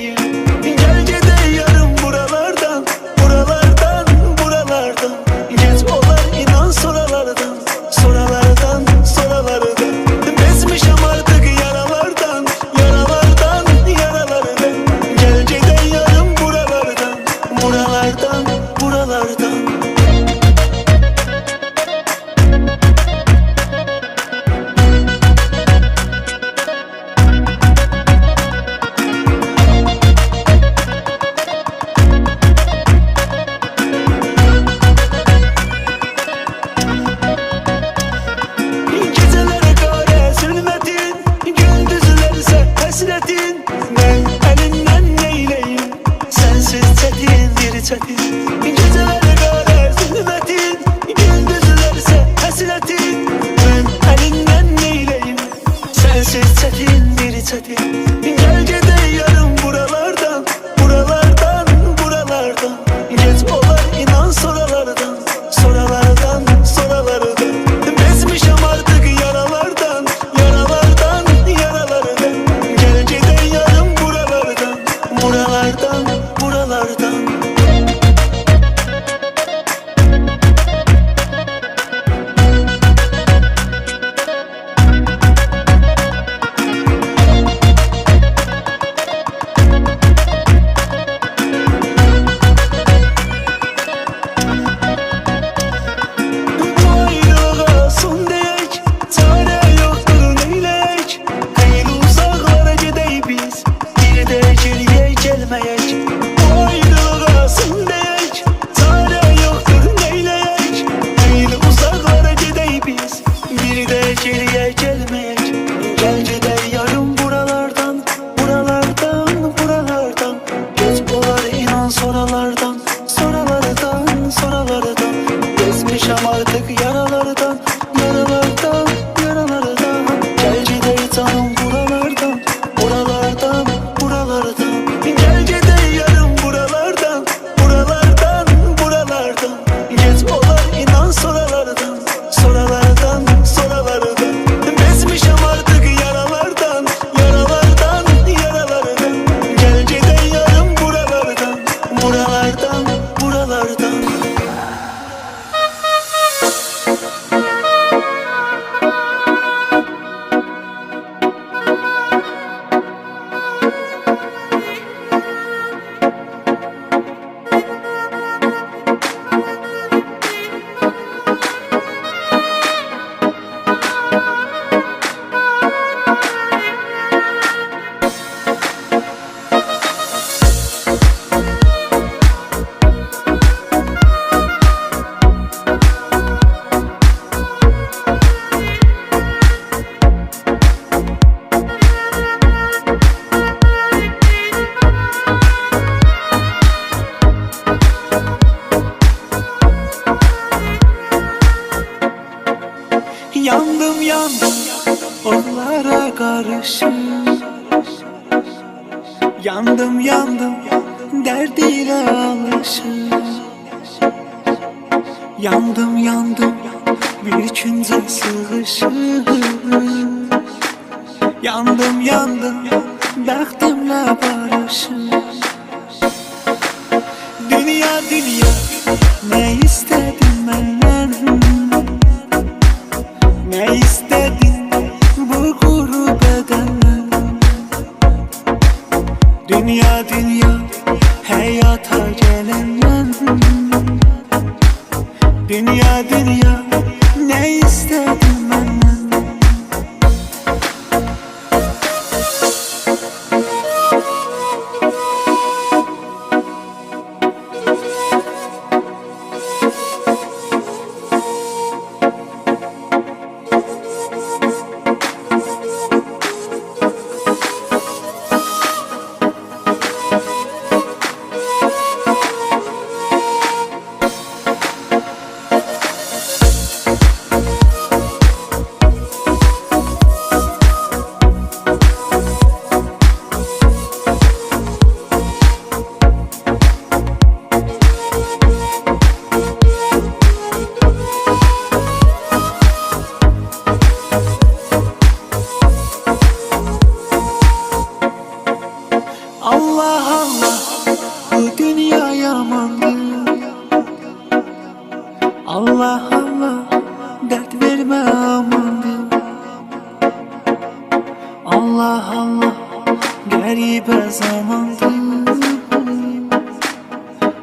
günüm her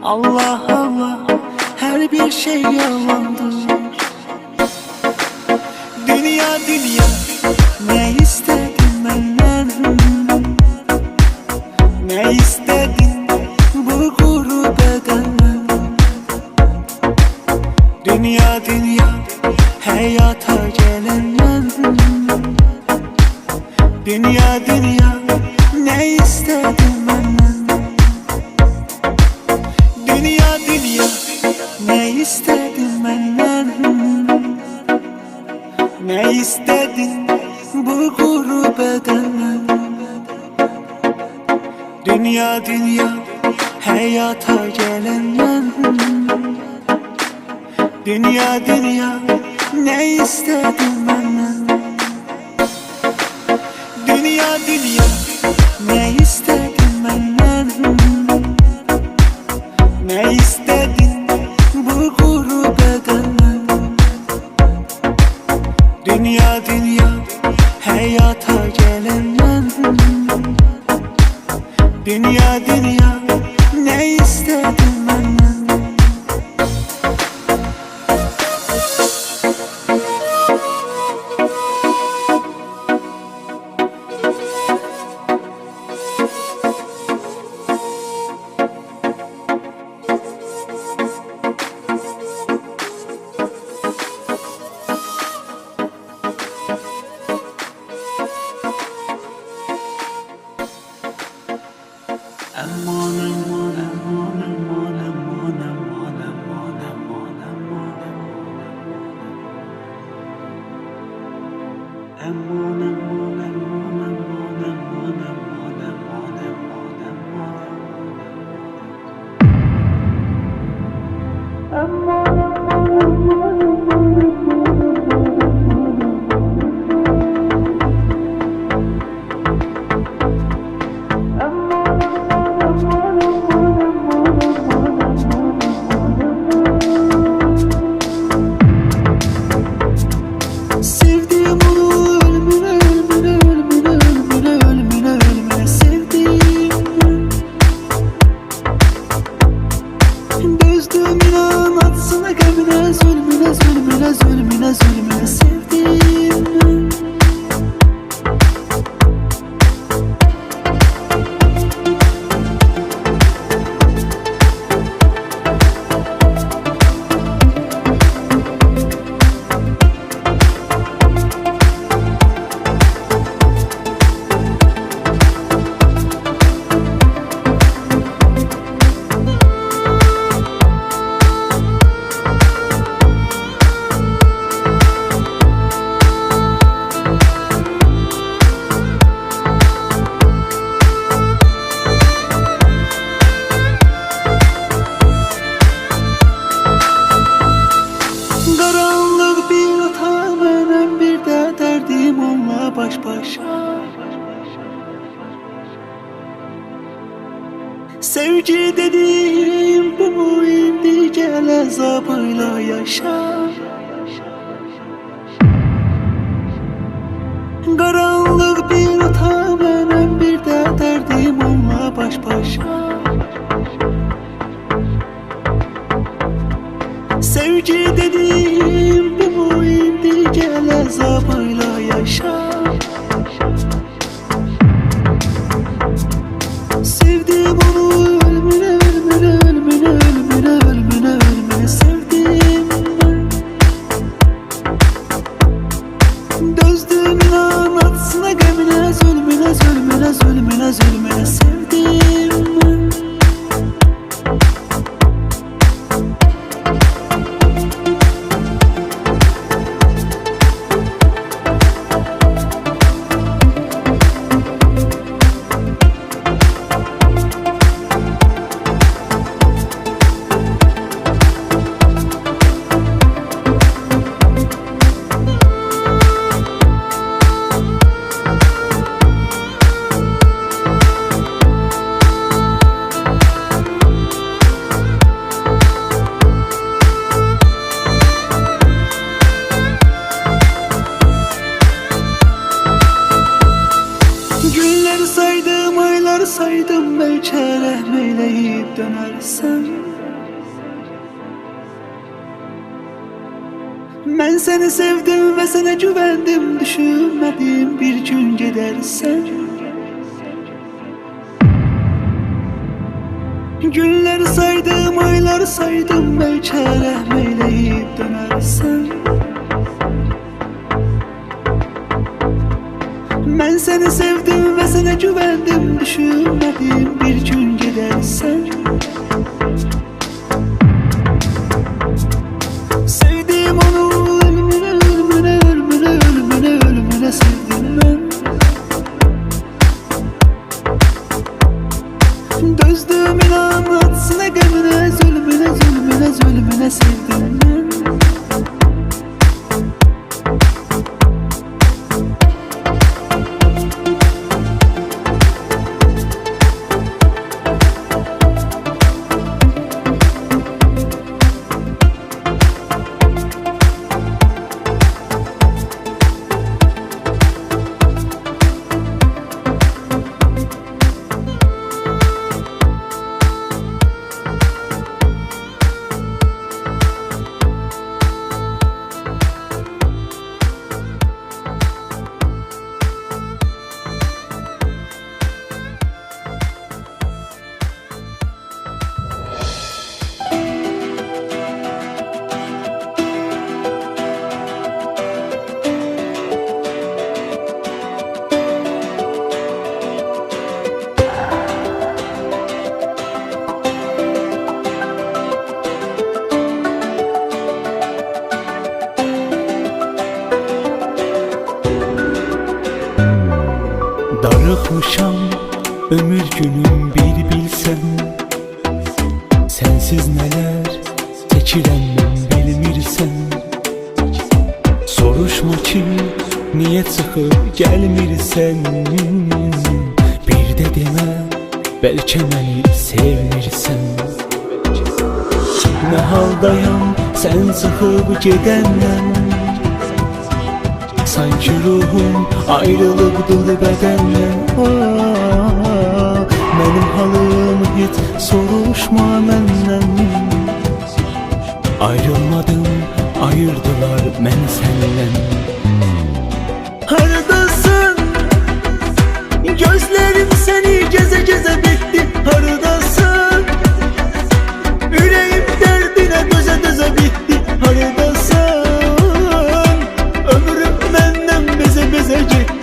Allah Allah her bir şey yalandır. Dünya dünya. bu gurbeden. Dünya dünya hayata gelenler Dünya dünya ne istedim benden Dünya dünya ne istedim? more. Gücü dediğim bu indi gel azabıyla yaşa. Karanlık bir ota benim bir de derdim onunla baş başa. Sevgi dediğim bu indi gel azabıyla yaşa. Sevdim onu gidersen Günleri saydım, ayları saydım Belki rahmeyleyip dönersen Ben seni sevdim ve sana güvendim Düşünmedim bir gün gidersen sevmirsen Ne haldayam sen çıkıp gedenden Sanki ruhum ayrılıktır bedenden Ah, Benim halım hiç soruşma menden Ayrılmadım ayırdılar ben senden Gözlerim seni geze geze bitti Haradasın Yüreğim derdine döze döze bitti Haradasın Ömrüm benden beze beze gitti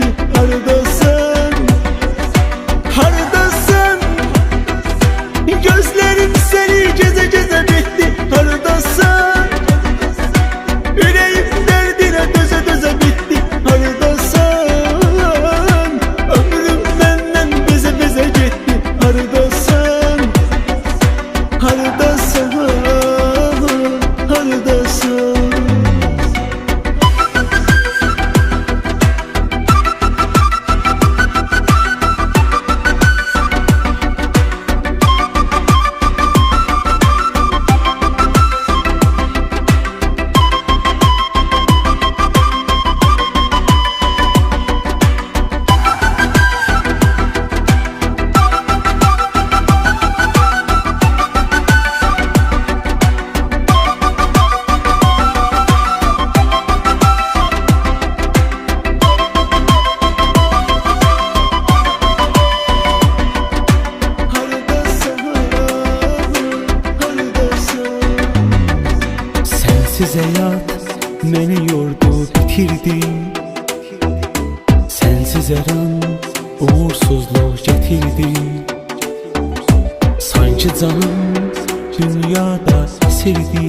Canım dünyada esirdi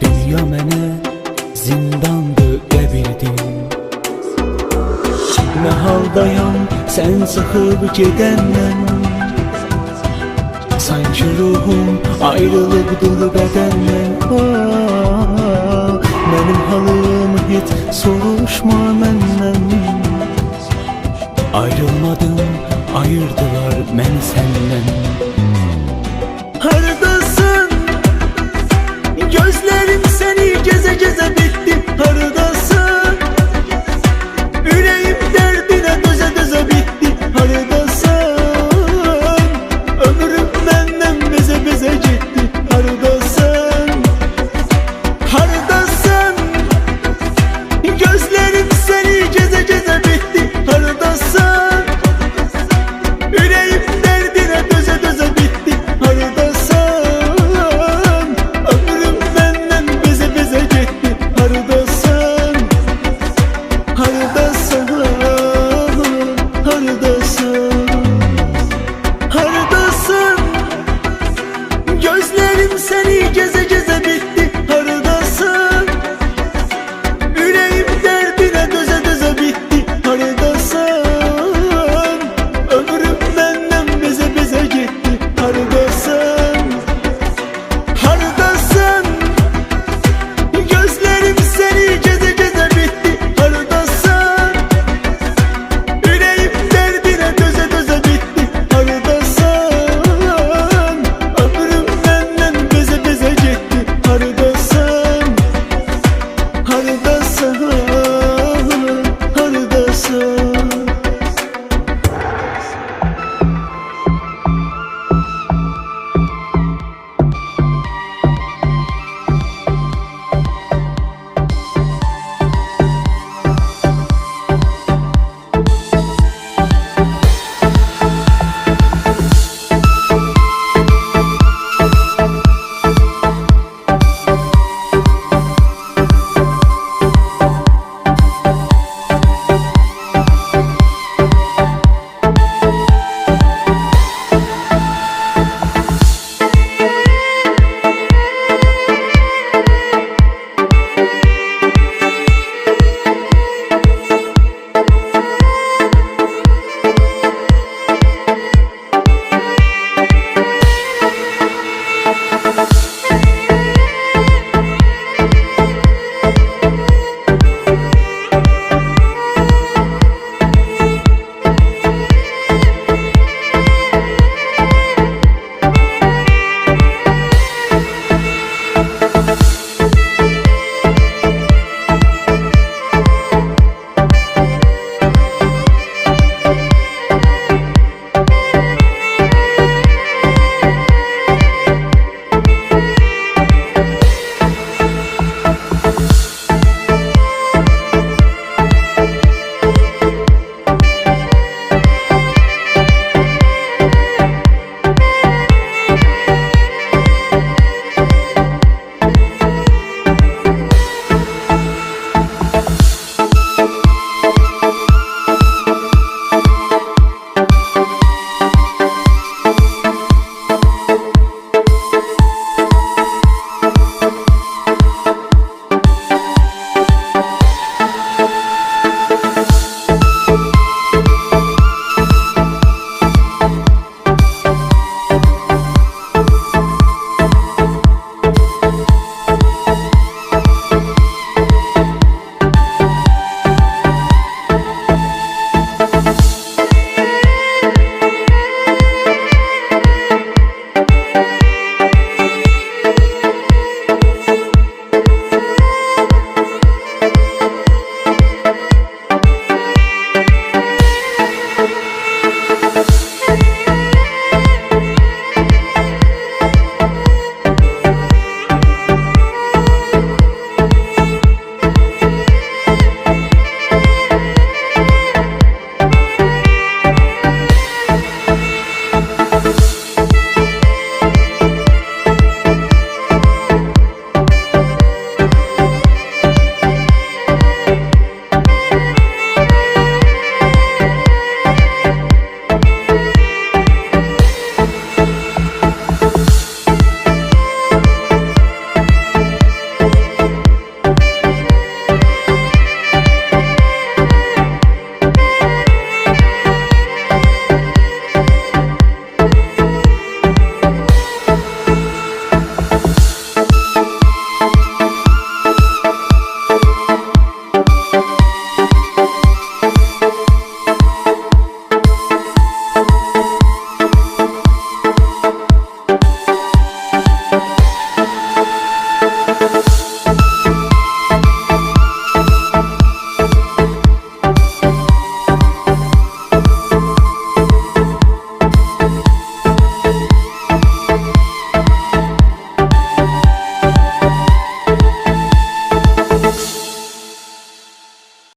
Dünya mənə zindandı qəbirdi Ne haldayam sen çıkıp gedəndən Sanki ruhum ayrılıktır bedenden. Ah, Benim halım hiç soruşma ayırdılar men senden seni gezeceğim.